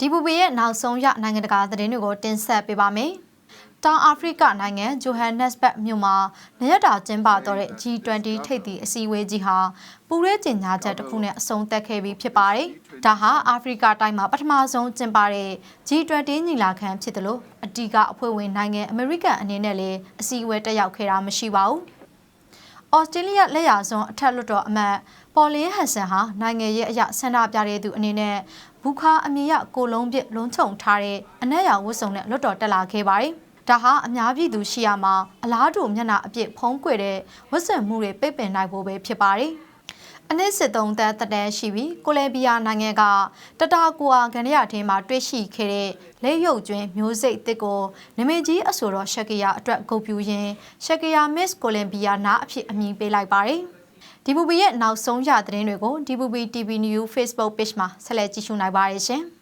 ဒီပူပီရဲ့နောက်ဆုံးရနိုင်ငံတကာသတင်းတွေကိုတင်ဆက်ပေးပါမယ်။တောင်အာဖရိကနိုင်ငံဂျိုဟန်နက်စ်ဘတ်မြို့မှာနရက်တာကျင်းပတော့တဲ့ G20 ထိပ်သီးအစည်းအဝေးကြီးဟာပူရဲကျင်ညာချက်တစ်ခုနဲ့အဆုံးသတ်ခဲ့ပြီးဖြစ်ပါတယ်။ဒါဟာအာဖရိကတိုင်းမှာပထမဆုံးကျင်းပတဲ့ G20 ညီလာခံဖြစ်တယ်လို့အတီးကအဖွဲ့ဝင်နိုင်ငံအမေရိကန်အနေနဲ့လည်းအစည်းအဝေးတက်ရောက်ခဲ့တာမရှိပါဘူး။ ဩစတြေးလျလက်ရာစွန်းအထက်လွှတ်တော်အမတ်ပေါ်လင်းဟန်ဆန်ဟာနိုင်ငံရဲ့အရဆန္ဒပြတဲ့သူအနေနဲ့ဘူခါအမြင့်ရကိုလုံးပစ်လုံးချုံထားတဲ့အနက်ရောင်ဝတ်စုံနဲ့လွှတ်တော်တက်လာခဲ့ပါတယ်။ဒါဟာအများပြည်သူရှိရမှာအလားတူမျက်နှာအပြစ်ဖုံးကွယ်တဲ့ဝတ်ဆင်မှုတွေပိတ်ပင်နိုင်ဖို့ပဲဖြစ်ပါတယ်။ အနည်းစစ်သုံးသက်တက်တန်းရှိပြီးကိုလံဘီယာနိုင်ငံကတတာကူအာကန်ရထင်းမှာတွေ့ရှိခဲ့တဲ့လက်ရုပ်ကျွင်းမျိုးစိတ်တစ်ကိုနမည်ကြီးအဆိုတော်ရှက်ကီယာအတွက်ဂုဏ်ပြုရင်းရှက်ကီယာမစ်ကိုလံဘီယာနာအဖြစ်အမည်ပေးလိုက်ပါတယ်။ဒီဘူဘီရဲ့နောက်ဆုံးရသတင်းတွေကိုဒီဘူဘီ TV News Facebook Page မှာဆက်လက်ကြည့်ရှုနိုင်ပါတယ်ရှင်။